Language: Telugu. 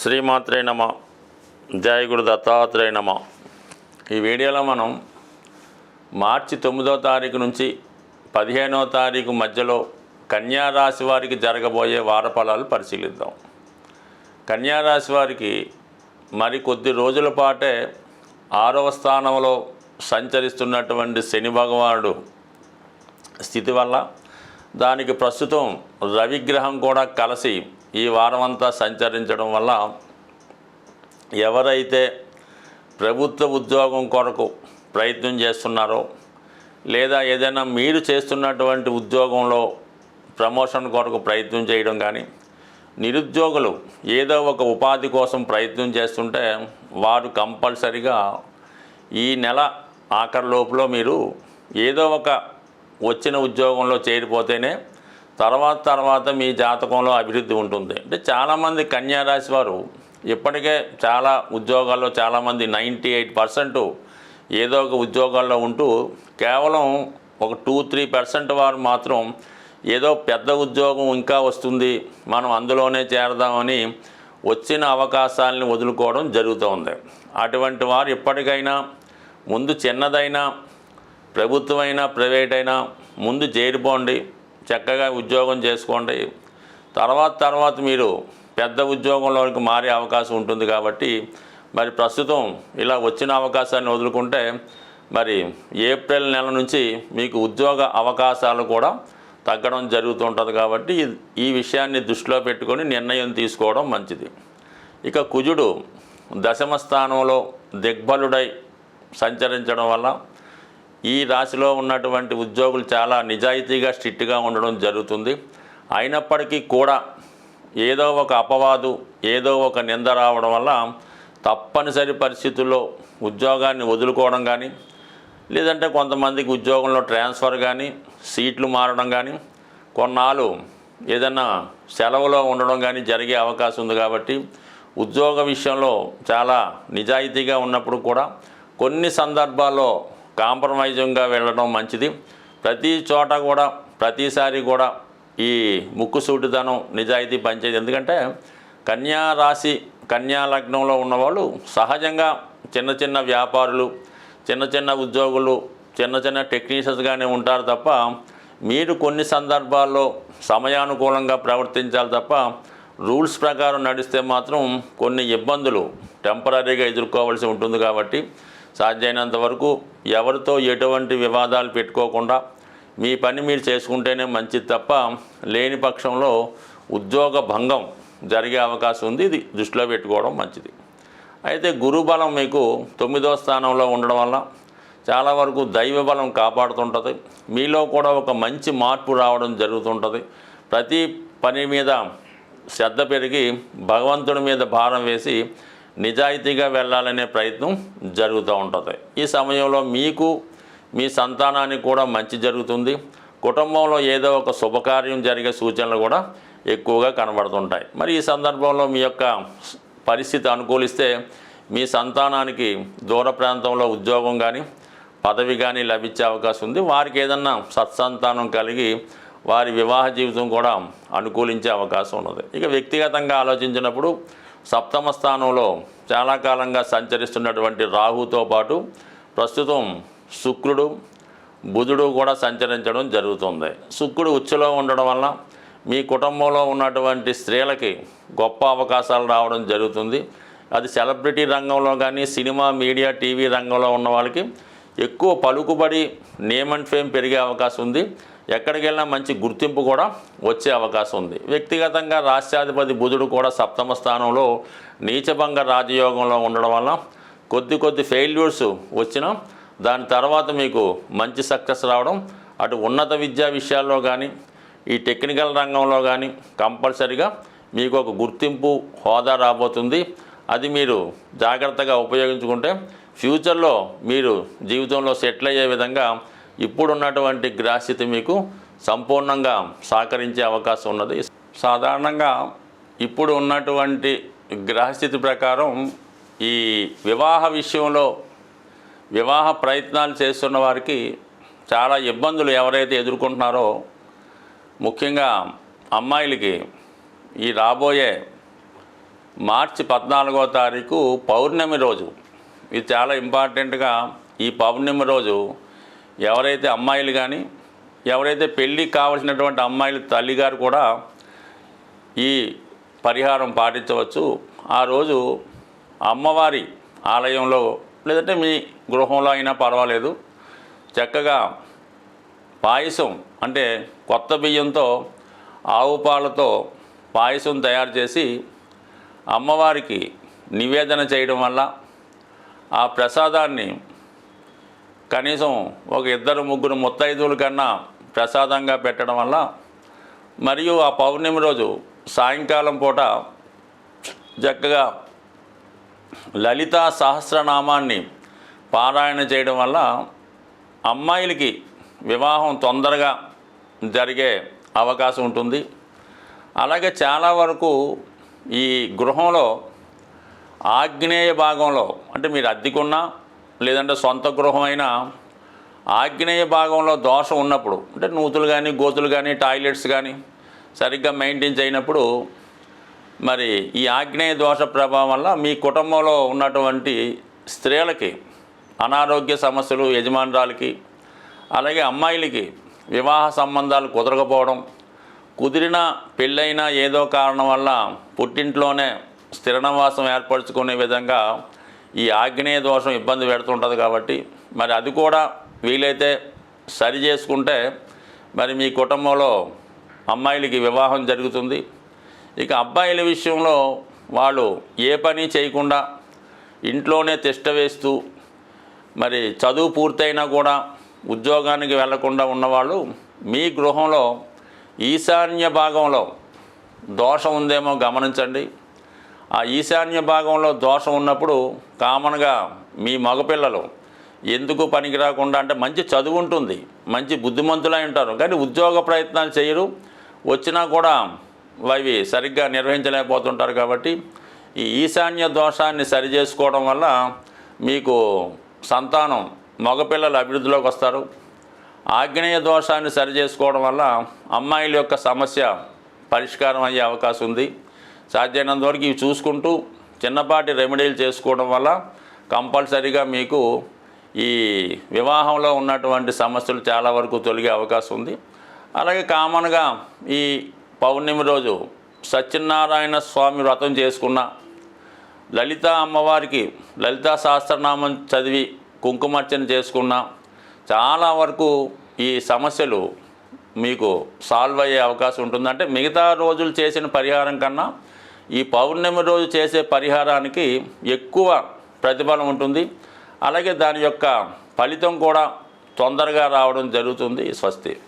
శ్రీమాత్రే నమ జయ గురు దత్తాత్రేయ నమ. ఈ వీడియోలో మనం మార్చి తొమ్మిదో తారీఖు నుంచి పదిహేనో తారీఖు మధ్యలో కన్యా రాశి వారికి జరగబోయే వారఫలాలు పరిశీలిద్దాం. కన్యా రాశి వారికి మరి కొద్ది రోజుల పాటే ఆరవ స్థానంలో సంచరిస్తున్నటువంటి శని భగవానుడు స్థితి వల్ల దానికి ప్రస్తుతం రవిగ్రహం కూడా కలిసి ఈ వారమంతా సంచరించడం వల్ల ఎవరైతే ప్రభుత్వ ఉద్యోగం కొరకు ప్రయత్నం చేస్తున్నారో లేదా ఏదైనా మీరు చేస్తున్నటువంటి ఉద్యోగంలో ప్రమోషన్ కొరకు ప్రయత్నం చేయడం కానీ నిరుద్యోగులు ఏదో ఒక ఉపాధి కోసం ప్రయత్నం చేస్తుంటే వారు కంపల్సరిగా ఈ నెల ఆఖరి లోపులో మీరు ఏదో ఒక వచ్చిన ఉద్యోగంలో చేరిపోతేనే తర్వాత తర్వాత మీ జాతకంలో అభివృద్ధి ఉంటుంది. అంటే చాలామంది కన్యారాశి వారు ఇప్పటికే చాలా ఉద్యోగాల్లో చాలామంది నైంటీ ఎయిట్ పర్సెంట్ ఏదో ఒక ఉద్యోగాల్లో ఉంటూ కేవలం ఒక టూ త్రీ పర్సెంట్ వారు మాత్రం ఏదో పెద్ద ఉద్యోగం ఇంకా వస్తుంది మనం అందులోనే చేరదామని వచ్చిన అవకాశాలని వదులుకోవడం జరుగుతూ ఉంది. అటువంటి వారు ఇప్పటికైనా ముందు చిన్నదైనా ప్రభుత్వమైనా ప్రైవేట్ అయినా ముందు చేరిపోండి. చక్కగా ఉద్యోగం చేసుకోండి. తర్వాత తర్వాత మీరు పెద్ద ఉద్యోగంలోకి మారే అవకాశం ఉంటుంది కాబట్టి మరి ప్రస్తుతం ఇలా వచ్చిన అవకాశాన్ని వదులుకుంటే మరి ఏప్రిల్ నెల నుంచి మీకు ఉద్యోగ అవకాశాలు కూడా తగ్గడం జరుగుతుంటుంది కాబట్టి ఈ- ఈ విషయాన్ని దృష్టిలో పెట్టుకొని నిర్ణయం తీసుకోవడం మంచిది. ఇక కుజుడు దశమ స్థానంలో దిగ్బలుడై సంచరించడం వల్ల ఈ రాశిలో ఉన్నటువంటి ఉద్యోగులు చాలా నిజాయితీగా స్ట్రిక్ట్గా ఉండడం జరుగుతుంది. అయినప్పటికీ కూడా ఏదో ఒక అపవాదు ఏదో ఒక నింద రావడం వల్ల తప్పనిసరి పరిస్థితుల్లో ఉద్యోగాన్ని వదులుకోవడం కానీ లేదంటే కొంతమందికి ఉద్యోగంలో ట్రాన్స్ఫర్ కానీ సీట్లు మారడం కానీ కొన్నాళ్ళు ఏదైనా సెలవులో ఉండడం కానీ జరిగే అవకాశం ఉంది కాబట్టి ఉద్యోగ విషయంలో చాలా నిజాయితీగా ఉన్నప్పుడు కూడా కొన్ని సందర్భాల్లో కాంప్రమైజింగ్గా వెళ్ళడం మంచిది. ప్రతి చోట కూడా ప్రతిసారి కూడా ఈ ముక్కుసూటిదనం నిజాయితీ పనిచేది ఎందుకంటే కన్యా రాశి కన్యా లగ్నంలో ఉన్నవాళ్ళు సహజంగా చిన్న చిన్న వ్యాపారులు చిన్న చిన్న ఉద్యోగులు చిన్న చిన్న టెక్నీషియన్స్గానే ఉంటారు తప్ప మీరు కొన్ని సందర్భాల్లో సమయానుకూలంగా ప్రవర్తించాలి తప్ప రూల్స్ ప్రకారం నడిస్తే మాత్రం కొన్ని ఇబ్బందులు టెంపరీగా ఎదుర్కోవాల్సి ఉంటుంది కాబట్టి సాధ్యమైనంత వరకు ఎవరితో ఎటువంటి వివాదాలు పెట్టుకోకుండా మీ పని మీరు చేసుకుంటేనే మంచిది తప్ప లేని పక్షంలో ఉద్యోగ భంగం జరిగే అవకాశం ఉంది. ఇది దృష్టిలో పెట్టుకోవడం మంచిది. అయితే గురుబలం మీకు తొమ్మిదో స్థానంలో ఉండడం వల్ల చాలా వరకు దైవ బలం కాపాడుతుంటుంది. మీలో కూడా ఒక మంచి మార్పు రావడం జరుగుతుంటుంది. ప్రతి పని మీద శ్రద్ధ పెరిగి భగవంతుడి మీద భారం వేసి నిజాయితీగా వెళ్ళాలనే ప్రయత్నం జరుగుతూ ఉంటుంది. ఈ సమయంలో మీకు మీ సంతానానికి కూడా మంచి జరుగుతుంది. కుటుంబంలో ఏదో ఒక శుభకార్యం జరిగే సూచనలు కూడా ఎక్కువగా కనబడుతుంటాయి. మరి ఈ సందర్భంలో మీ యొక్క పరిస్థితి అనుకూలిస్తే మీ సంతానానికి దూర ప్రాంతంలో ఉద్యోగం కానీ పదవి కానీ లభించే అవకాశం ఉంది. వారికి ఏదన్నా సత్సంతానం కలిగి వారి వివాహ జీవితం కూడా అనుకూలించే అవకాశం ఉన్నది. ఇక వ్యక్తిగతంగా ఆలోచించినప్పుడు సప్తమ స్థానంలో చాలా కాలంగా సంచరిస్తున్నటువంటి రాహుతో పాటు ప్రస్తుతం శుక్రుడు బుధుడు కూడా సంచరించడం జరుగుతుంది. శుక్రుడు ఉచ్చులో ఉండడం వల్ల మీ కుటుంబంలో ఉన్నటువంటి స్త్రీలకి గొప్ప అవకాశాలు రావడం జరుగుతుంది. అది సెలబ్రిటీ రంగంలో కానీ సినిమా మీడియా టీవీ రంగంలో ఉన్న వాళ్ళకి ఎక్కువ పలుకుబడి నేమ్ అండ్ ఫేమ్ పెరిగే అవకాశం ఉంది. ఎక్కడికి వెళ్ళినా మంచి గుర్తింపు కూడా వచ్చే అవకాశం ఉంది. వ్యక్తిగతంగా రాష్ట్రాధిపతి బుధుడు కూడా సప్తమ స్థానంలో నీచభంగ రాజయోగంలో ఉండడం వల్ల కొద్ది కొద్ది ఫెయిల్యూర్స్ వచ్చినా దాని తర్వాత మీకు మంచి సక్సెస్ రావడం అటు ఉన్నత విద్యా విషయాల్లో కానీ ఈ టెక్నికల్ రంగంలో కానీ కంపల్సరిగా మీకు ఒక గుర్తింపు హోదా రాబోతుంది. అది మీరు జాగ్రత్తగా ఉపయోగించుకుంటే ఫ్యూచర్లో మీరు జీవితంలో సెటిల్ అయ్యే విధంగా ఇప్పుడున్నటువంటి గ్రాస్థితి మీకు సంపూర్ణంగా సహకరించే అవకాశం ఉన్నది. సాధారణంగా ఇప్పుడు ఉన్నటువంటి గ్రహస్థితి ప్రకారం ఈ వివాహ విషయంలో వివాహ ప్రయత్నాలు చేస్తున్న వారికి చాలా ఇబ్బందులు ఎవరైతే ఎదుర్కొంటున్నారో ముఖ్యంగా అమ్మాయిలకి ఈ రాబోయే మార్చి పద్నాలుగో తారీఖు పౌర్ణమి రోజు. ఇది చాలా ఇంపార్టెంట్గా ఈ పౌర్ణమి రోజు ఎవరైతే అమ్మాయిలు కానీ ఎవరైతే పెళ్ళికి కావలసినటువంటి అమ్మాయిల తల్లిగారు కూడా ఈ పరిహారం పాటించవచ్చు. ఆ రోజు అమ్మవారి ఆలయంలో లేదంటే మీ గృహంలో అయినా పర్వాలేదు. చక్కగా పాయసం అంటే కొత్త బియ్యంతో ఆవు పాలతో పాయసం తయారు చేసి అమ్మవారికి నివేదన చేయడం వల్ల ఆ ప్రసాదాన్ని కనీసం ఒక ఇద్దరు ముగ్గురు ముత్తైదువుల కన్నా ప్రసాదంగా పెట్టడం వల్ల మరియు ఆ పౌర్ణమి రోజు సాయంకాలం పూట చక్కగా లలితా సహస్రనామాన్ని పారాయణ చేయడం వల్ల అమ్మాయిలకి వివాహం తొందరగా జరిగే అవకాశం ఉంటుంది. అలాగే చాలా వరకు ఈ గృహంలో ఆగ్నేయ భాగంలో అంటే మీరు అద్దెకున్నా లేదంటే సొంత గృహమైనా ఆగ్నేయ భాగంలో దోషం ఉన్నప్పుడు అంటే నూతులు కానీ గోతులు కానీ టాయిలెట్స్ కానీ సరిగ్గా మెయింటైన్ చేయనప్పుడు మరి ఈ ఆగ్నేయ దోష ప్రభావం వల్ల మీ కుటుంబంలో ఉన్నటువంటి స్త్రీలకి అనారోగ్య సమస్యలు యజమానురాలకి అలాగే అమ్మాయిలకి వివాహ సంబంధాలు కుదరకపోవడం కుదిరిన పెళ్ళైనా ఏదో కారణం వల్ల పుట్టింట్లోనే స్థిరనివాసం ఏర్పరచుకునే విధంగా ఈ ఆగ్నేయ దోషం ఇబ్బంది పెడుతుంటుంది కాబట్టి మరి అది కూడా వీలైతే సరి చేసుకుంటే మరి మీ కుటుంబంలో అమ్మాయిలకి వివాహం జరుగుతుంది. ఇక అబ్బాయిల విషయంలో వాళ్ళు ఏ పని చేయకుండా ఇంట్లోనే తిష్ట వేస్తూ మరి చదువు పూర్తయినా కూడా ఉద్యోగానికి వెళ్ళకుండా ఉన్నవాళ్ళు మీ గృహంలో ఈశాన్య భాగంలో దోషం ఉందేమో గమనించండి. ఆ ఈశాన్య భాగంలో దోషం ఉన్నప్పుడు కామన్గా మీ మగపిల్లలు ఎందుకు పనికి రాకుండా అంటే మంచి చదువు ఉంటుంది మంచి బుద్ధిమంతులై ఉంటారు. కానీ ఉద్యోగ ప్రయత్నాలు చేయరు. వచ్చినా కూడా అవి సరిగ్గా నిర్వహించలేకపోతుంటారు కాబట్టి ఈ ఈశాన్య దోషాన్ని సరి చేసుకోవడం వల్ల మీకు సంతానం మగపిల్లలు అభివృద్ధిలోకి వస్తారు. ఆగ్నేయ దోషాన్ని సరి చేసుకోవడం వల్ల అమ్మాయిల యొక్క సమస్య పరిష్కారం అయ్యే అవకాశం ఉంది. సాధ్యమైనంత వరకు ఇవి చూసుకుంటూ చిన్నపాటి రెమెడీలు చేసుకోవడం వల్ల కంపల్సరీగా మీకు ఈ వివాహంలో ఉన్నటువంటి సమస్యలు చాలా వరకు తొలగే అవకాశం ఉంది. అలాగే కామన్గా ఈ పౌర్ణమి రోజు సత్యనారాయణ స్వామి వ్రతం చేసుకున్న లలిత అమ్మవారికి లలితా సహస్రనామం చదివి కుంకుమార్చన చేసుకున్న చాలా వరకు ఈ సమస్యలు మీకు సాల్వ్ అయ్యే అవకాశం ఉంటుంది అంటే మిగతా రోజులు చేసిన పరిహారం కన్నా ఈ పౌర్ణమి రోజు చేసే పరిహారానికి ఎక్కువ ప్రతిఫలం ఉంటుంది. అలాగే దాని యొక్క ఫలితం కూడా తొందరగా రావడం జరుగుతుంది. స్వస్తి.